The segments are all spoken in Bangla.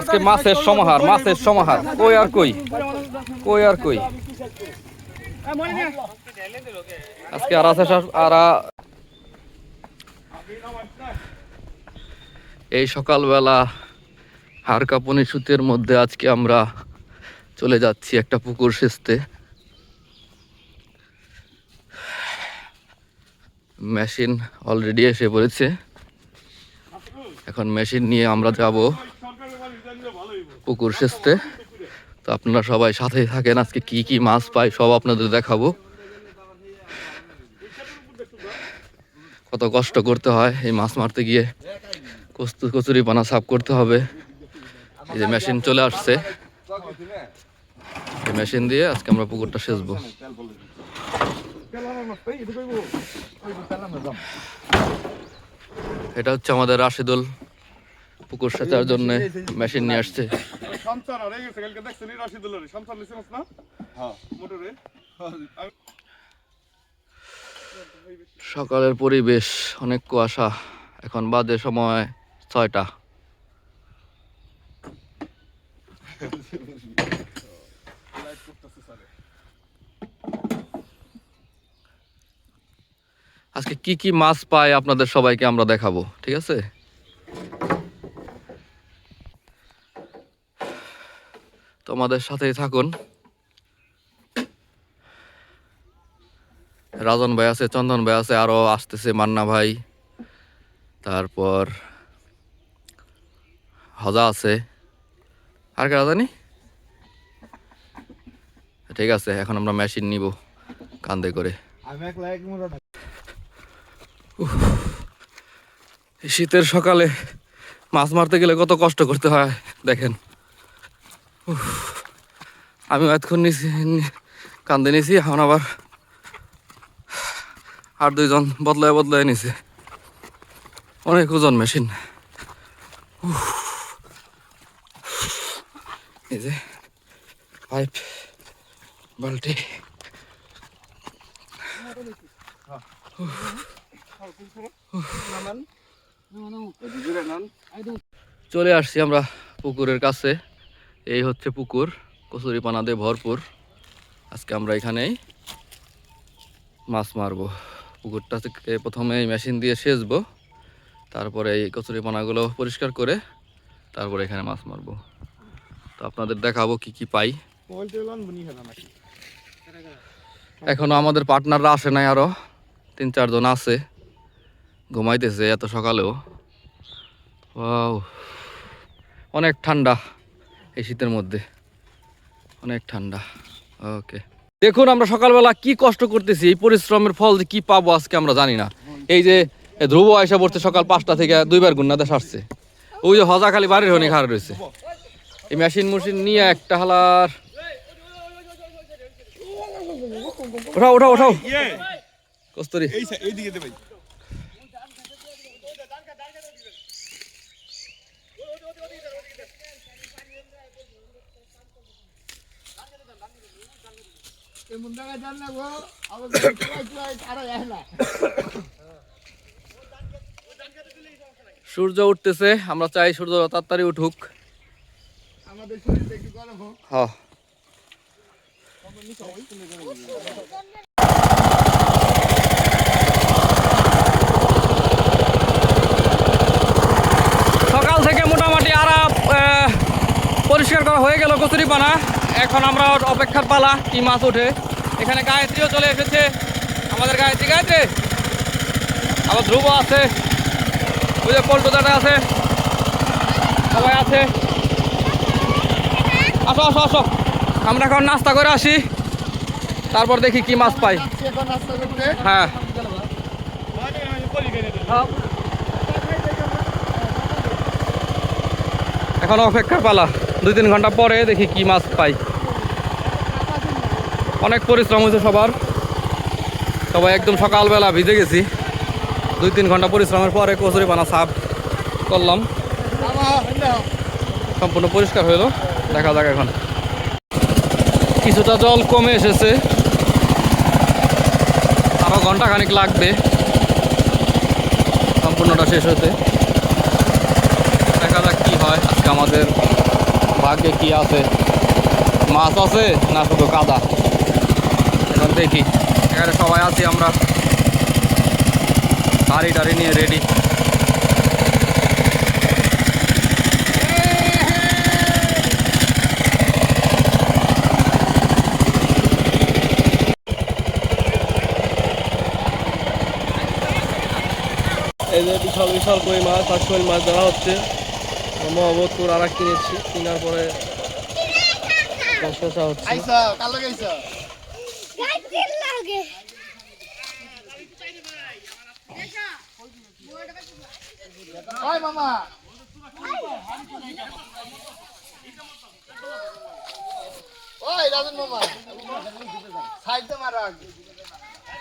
আজকে মাছের সমাহার মাছের সমাহার। কই আর কই? কই আর কই? আজকে আর আছে আর এই সকালবেলা হাড় কাঁপুনি শীতের মধ্যে আজকে আমরা চলে যাচ্ছি একটা পুকুর সেচতে। মেশিন অলরেডি এসে পড়েছে। এখন মেশিন নিয়ে আমরা যাব। পুকুর সেচতে। তো আপনারা সবাই সাথেই থাকেন, আজকে কি কি মাছ পাই সব আপনাদের দেখাবো। কত কষ্ট করতে হয় এই মাছ মারতে গিয়ে। কস্তু কচুরি পানা সাফ করতে হবে। এই যে মেশিন চলে আসছে। এই মেশিন দিয়ে আজকে আমরা পুকুরটা সেচবো। এটা হচ্ছে আমাদের রাশিদুল। পুকুর সেচার জন্য মেশিন নিয়ে আসছে। হ্যাঁ। সকালের পরিবেশ অনেক কুয়াশা। এখন বাদে সময় ছয়টা। আজকে কি কি মাছ পাই আপনাদের সবাইকে আমরা দেখাবো ঠিক আছে? তোমাদের সাথেই থাকুন। রাজন ভাই আছে চন্দন ভাই আছে আরও আসতেছে মান্না ভাই। তারপর হজা আছে। আর কারা জানি? ঠিক আছে এখন আমরা মেশিন নিব কান্দে করে। শীতের সকালে মাছ মারতে গেলে কত কষ্ট করতে হয় দেখেন। আমি এতক্ষণ নিছি কান্দে নিছি, এখন আবার আর দুইজন বদলায় বদলায় নিছে। অনেক ওজন মেশিন। এই যে পাইপ, বালতি। চলে আসছি আমরা পুকুরের কাছে। এই হচ্ছে পুকুর কচুরি পানা দিয়ে ভরপুর। আজকে আমরা এখানেই মাছ মারবো। পুকুরটা প্রথমে এই মেশিন দিয়ে সেচবো, তারপরে এই কচুরি পানাগুলো পরিষ্কার করে তারপরে এখানে মাছ মারবো। তো আপনাদের দেখাবো কি কি পাই। এখনও আমাদের পার্টনাররা আসে নাই আরও তিন চারজন আছে, ঘুমাইতেছে এত সকালেও। ওয়াও, অনেক ঠান্ডা। এই শীতের মধ্যে। অনেক ঠান্ডা। ওকে। দেখুন আমরা সকালবেলা কি কষ্ট করতেছি এই পরিশ্রমের ফল যে কি পাবো আজকে আমরা জানি না। এই যে ধ্রুব আয়সা পড়ছে সকাল পাঁচটা থেকে দুইবার গুন্নাতে সারছে। ওই যে হজা খালি বাড়ির হনে খাড়া রয়েছে। এই মেশিন মেশিন নিয়ে একটা হালার। ওঠাও ওঠাও ওঠাও। ইয়ে। কস্তুরি। সূর্য উঠতেছে আমরা চাই সূর্য তাড়াতাড়ি উঠুক। আমাদের শরীরটা একটু গরম হোক। হ্যাঁ সকাল থেকে মোটামুটি আহ, পরিষ্কার করা হয়ে গেল কচুরি পানা এখন আমরা অপেক্ষার পালা, কি মাছ ওঠে। এখানে গায়ত্রীও চলে এসেছে। আমাদের গায়ত্রী গায়ত্রী! আবার ধ্রুব আছে। ওই যে পল্টু দাদা আছে। সবাই আছে। আসো আসো আসো। আমরা এখন নাস্তা করে আসি। তারপর দেখি কি মাছ পাই। হ্যাঁ। এখন অপেক্ষার পালা। দুই তিন ঘণ্টা পরে দেখি কি মাছ পাই। অনেক পরিশ্রম হয়েছে সবার। সবাই একদম সকালবেলা ভিজে গেছি। দুই তিন ঘণ্টা পরিশ্রমের পরে কচুরি পানা সাফ করলাম। সম্পূর্ণ পরিষ্কার হইল। দেখা যাক এখন। কিছুটা জল কমে এসেছে। আরও ঘণ্টা খানিক লাগবে। সম্পূর্ণটা শেষ হতে দেখা যাক কি হয় আজকে আমাদের ভাগ্যে কি আছে? মাছ আছে না শুধু কাদা? এবার দেখি। এখানে সবাই আছি আমরা। গাড়ি টাড়ি নিয়ে রেডি এই যে বিশাল বিশাল কই মাছ আর মাছ ধরা হচ্ছে। মহাবতপুর আর এক কিনেছি কেনার পরে শসা হচ্ছে। লাগে ওই রাজন মামা। সাইডে মারা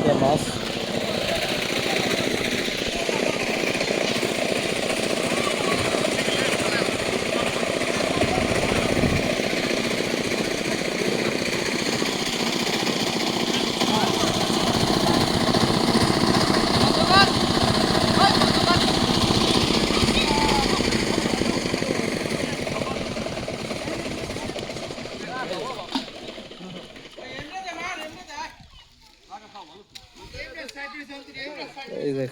এটা মাছ এই যে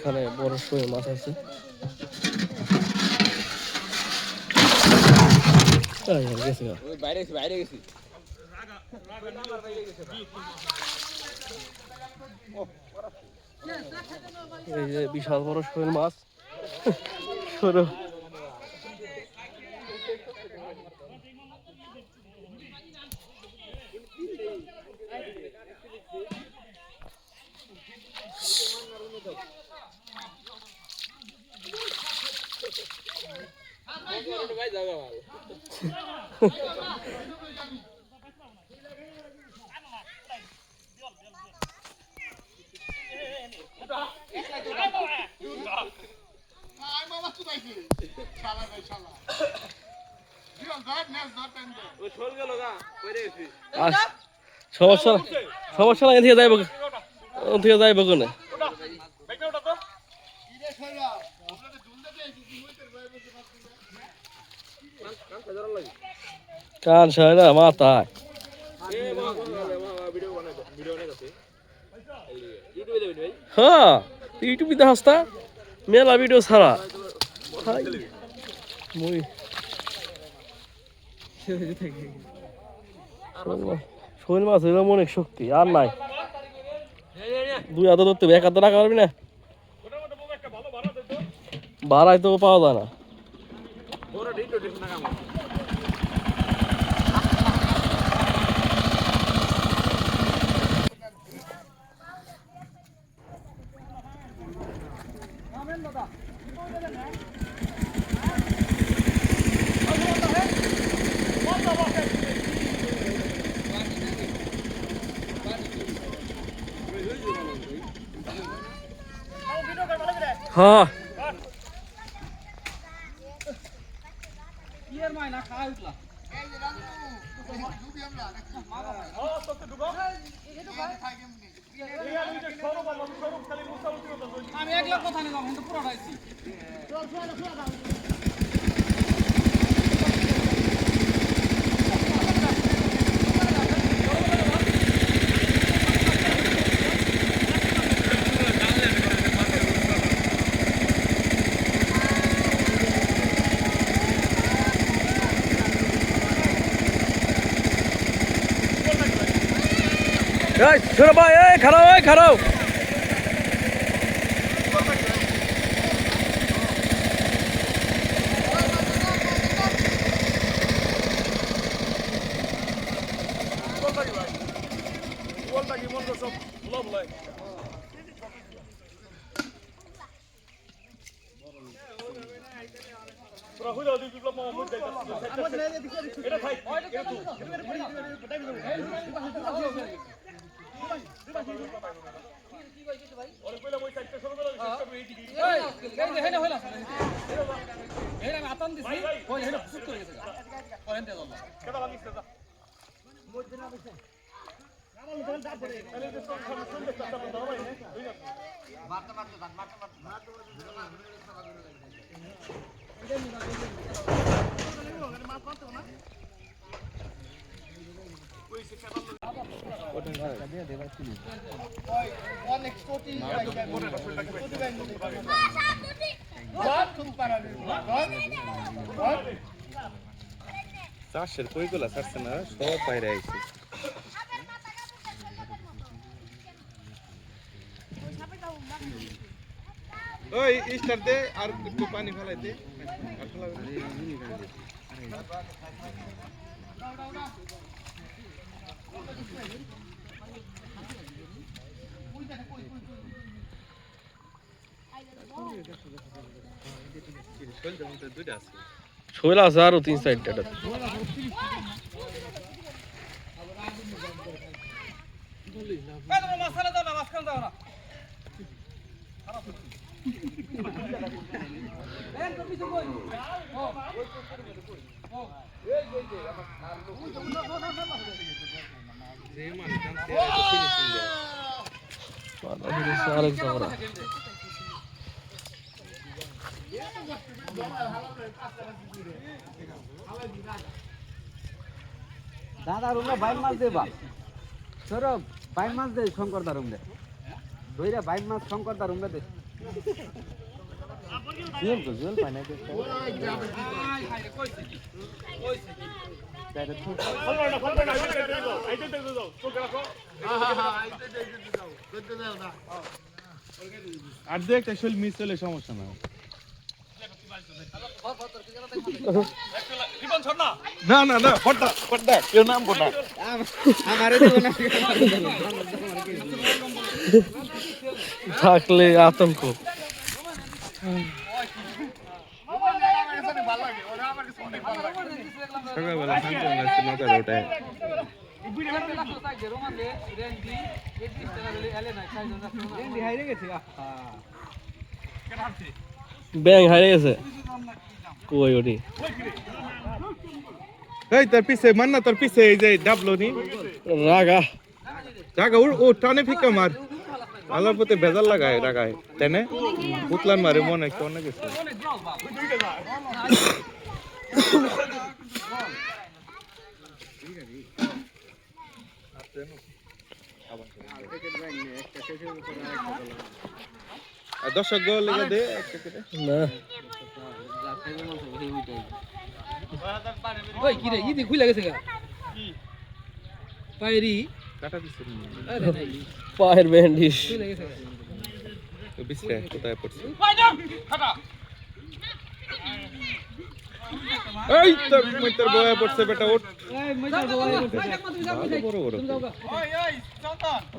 এখানে মাছ আছে। এই যে বাইরে গেছি এই যে বিশাল বড় শোল মাছ। সরো আই মামা তুই পাইছি শালা ভাই শালা দিও গাড নেস নট এন্ড আস সমস্যা সমস্যা নাই থেকে যাইব থেকে যাইব কোনে ইরে ছড়া আপনাদের দুলতে দেই কি হইতে পারবে কান সায় না মাথায়। হ্যাঁ ইউটিউবে দেখাস তা? মেলা ভিডিও ছাড়া। মুই শোল মাছ এরকম অনেক শক্তি, আর নাই। দুই হাতে ধরতে এক হাতে রাখা পারবি না? ভাড়ায় তো পাওয়া যায় না। হ্যাঁ এই ছোট ভাই এই খারাপ খারাপ বলটা কি ভাই বলটা কি মন সব লব লাই তোরা হইল দি বিপ্লব মামা মুখ যাইতাছিস এটা খাই এটা তুই ওরে কইলা মই চারটা শুরু করে শেষ করব এইদিকে কেডা লাগিস কেডা চাষের কইগুলা ছাড়ছে না? সব বাইরে আইছে। ওই স্টার দে আর একটু পানি ফেলাই দে আর ফেলাবে না? আছে শৈল আছে আরও তিন যে মাছ টানছে এরা তো finishing দেয়। আরেক জায়গা দাদা রুমে বাইম মাছ দেবা সর বাইম মাছ দে শঙ্কর দা রুমে। ধইরা বাইম মাছ শঙ্কর দা রুমে দে। জেল তো না আর দু একটা শৈল মিস হলে সমস্যা না না না না না ফটা ফটা কেউ নাম ফটা আমারে না। থাকলে আতঙ্ক। সকালবেলা শান্তি লাগছে নৌকার ওটায় হাইরে গেছে ব্যাং হারিয়ে গেছে কই ওটি এই তোর পিছে মান না তোর পিছে এই যে ডাবলো নি রাগা জাগা ও ও টানে ফিকা মার আলোর প্রতি বেজাল লাগায় রাগায় তাই না পুতলান মারে মনে একটা অনেক কিছু দর্শক গোল লেগে দে না। ওই কি রে ইদি খুলে গেছে গা। পায়রি। কাটা দিছে। আরে নাই। পায়ের ব্যান্ডিশ খুলে গেছে তো বিশ্রে কোথায় পড়ছে? এই তো মিটার বয়া পড়ছে বেটা, ওঠ। এই মজা বয় ভালো বড় বড়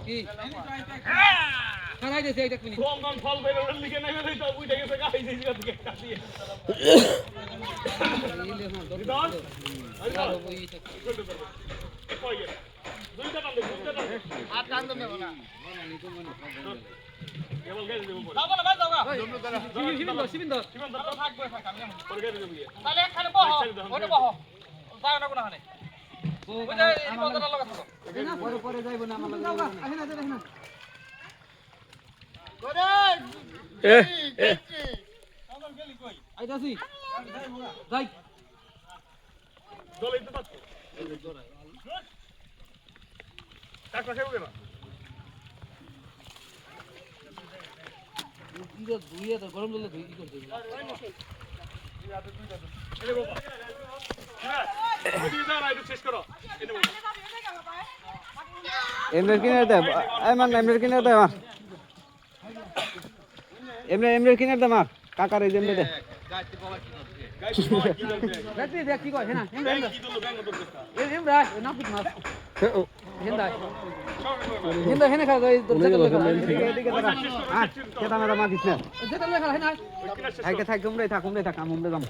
কি খারাই দেছে একটা মিনিট কম কম ফল বের ওর লিখে নাই বের তো উইটা গেছে গাই দিছি কাটিয়ে ইলে হ্যাঁ রিবন আর ওই দুইটা টান দুইটা টান আর টান দেব না। কোনো যাই দলে দিতে পারছ টাকা খেয়ে গেল ইদে তো গরম জলে ধুই কি করতে এমরের কিনে দে মান এমরের কিনে দে আমার এমরে এমরের কিনে দে আমার কাকার এই এমরে দে। কি দেখ কি কয় হ্যাঁ এমরে এমরে না পুত মাছ। হিন্দা। হেনে খা যাই তোর লেখা। হেনে এদিকে দাঁড়া আর কেতা মেতা মাতিস না যেটা হেনে থাক উমরে থাক উমরে থাক আমি উমরে যাম।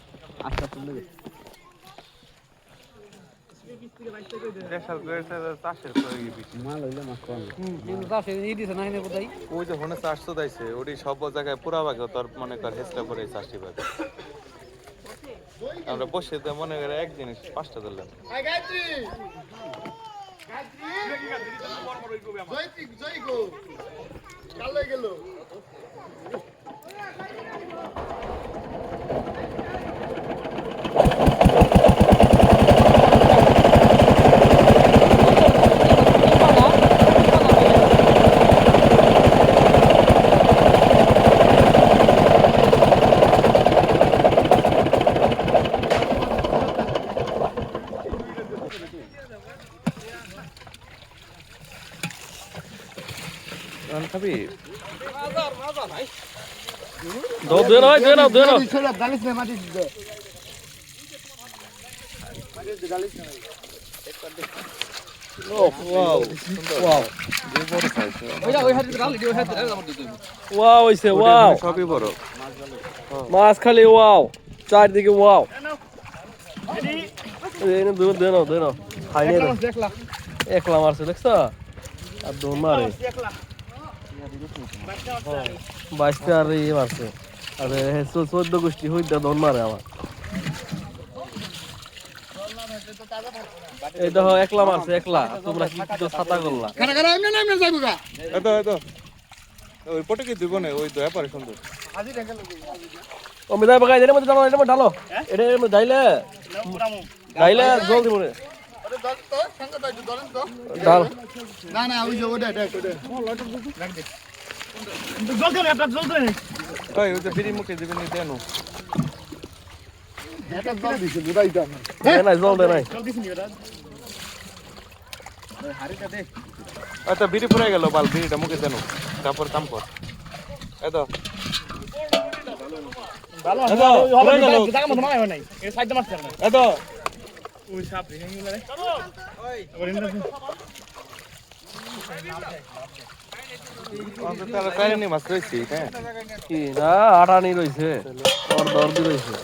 আস্তে আস্তে মনে আমরা বসে মনে করে এক জিনিস পাঁচটা গায়ত্রী জয় গেল। দাও দে না দে না দে গালিস না মাটি দিতে ওয়াও। মাছ খালি ওয়াও চারদিকে ওয়াও। একলা মারছে দেখছ? আর দৌড় মারে। বাইশটা আর ইয়ে মারছে। আর চোদ্দ গোষ্ঠী হইতে দৌড় মারে আমার এই দেখো একলা মারছে একলা। তোমরা কি ছাতা করলা? খানা খানা এমনি এমনি যাইবো গা। এত এত ওই পটে কি দিব না ওই দয়া পারে সুন্দর। ও মিদাই বাগাই এর মধ্যে ডালো এর মধ্যে ডালো এটা এর মধ্যে ডাইলে ডাইলে জল দিব রে আরে দল তো সঙ্গে তো না না ওই যে ওটা এটা ওটা। ওই ওই যে বিড়ি মুখে দিবেন নি দেন এটা তো আচ্ছা বিড়ি পুরে গেল বাল বিড়িটা মুখে দেন তারপর কাম কর এত ভালো জায়গা মতো মানায় নাই এই সাইডে চাইনি মাছ রয়েছে হ্যাঁ কি? না আটানি রইছে ওর দর্দি রইছে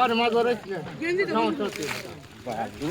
আর মাছ ধরে হ্যাঁ দে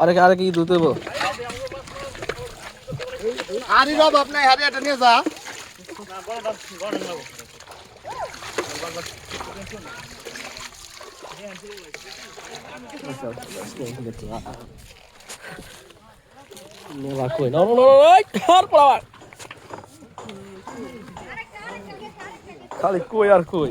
আরে আরে কি দুধ দেবো। আরে রব আপনি হারে এটা নিয়ে যা। মেলা কই? না না না আর খালি কই আর কই?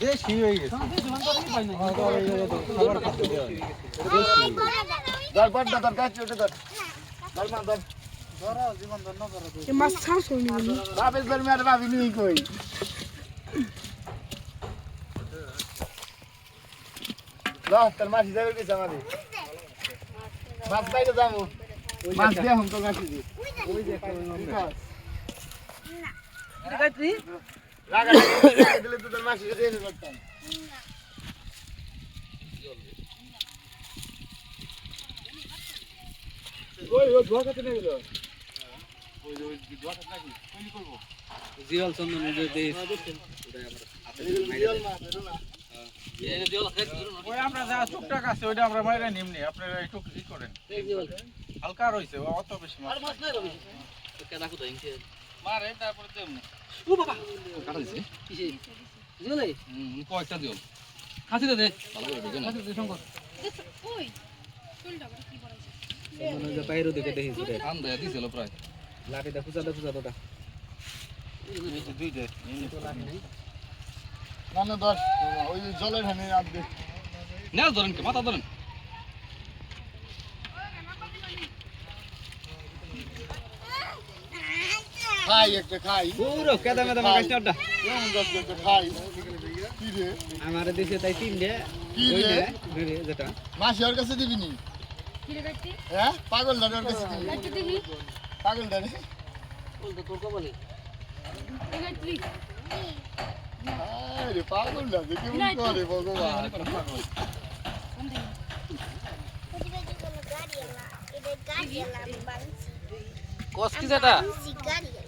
দেশি হয়ে গেছে দর পড় দর কাজ ওটা দর দর মা দর মাছ ছাড় শুনি বলি বাপের দর মেরে বাবি নিই কই লাহ তোর মাছ হিসাবে গেছে আমাদের মাছ পাইতে যাব। মাছ দিয়ে হম তো কাটি দি ওই যে জিয়াল চন্দন আমরা যা টুকটাক আছে ওইটা আমরা মাইরা নিমনি আপনারা একটু ই করেন। হালকা রইছে অত বেশি মাছ মারে তারপরে তেমনি কাটা দিছে। হুম, কয়েকটা দিও। খাসি দে দে। ভালো করে ঢুকে না। বাইরে দিকে দেখিস রে কান দেয়া দিছিল প্রায়। লাঠিটা খুচাতে খুচাতে ওটা মানে দশ ওই জলের হানে ধরেন কে মাথা ধরেন। খাই একটা খাই। পুরো কেদা মেদা মাগাইছে ওটা কেমন দশ একটা খাই। কি রে? আমার দেশে তাই তিনটে। কি রে? রে, যেটা মাসি ওর কাছে দিবি নি? হ্যাঁ? পাগল না ওর কাছে দিবি? পাগল না রে আরে পাগল না যে কেমন করে ভগবান? কস কি যেটা ঘুর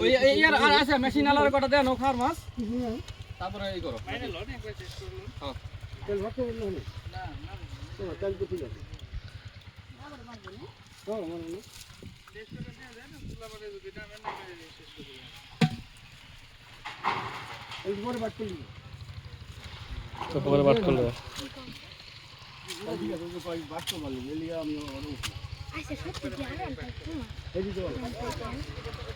ওই এই আর আর আছে মেশিন আলার কটা দেন খার মাছ। তারপরে এই করো। তো পরে বাট করল। আচ্ছা সত্যি কি আর মাঠে একদিন নিয়ে গেছিলাম কিরে কাজ দিবি তো একটা সবাই কি করে না মানে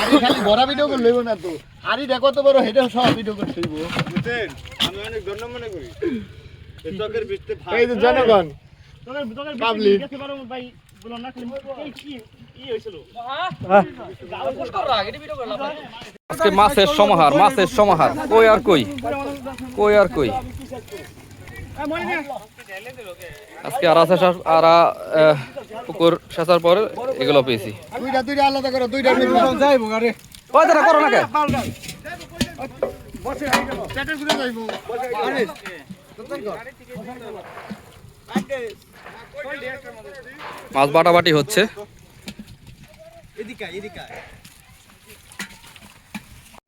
আরে খালি বড় ভিডিও করে লইব না তো। আরে দেখো তো বড় হেডে সব ভিডিও করে লইব। বুঝছেন? আমি অনেক ধন্য মনে করি। এই চকের বৃষ্টি এই যে জনগণ। পাবলিক। পোস্ট কর রাখ এটা ভিডিও করলাম আজকে মাছের সমাহার মাছের সমাহার। কই আর কই? কই আর কই? আজকে আরা শেষার আরা আহ, পুকুর শেষার পরে এগুলো পেয়েছি। দুইটা দুইটা আলাদা করো দুইটা যাইবো আরে ওই দাঁড়া করো না মাছ বাটাবাটি হচ্ছে। এদিকে এদিকে আগে দুইটা এলাকা দিয়ে মাছ মারতেছে এই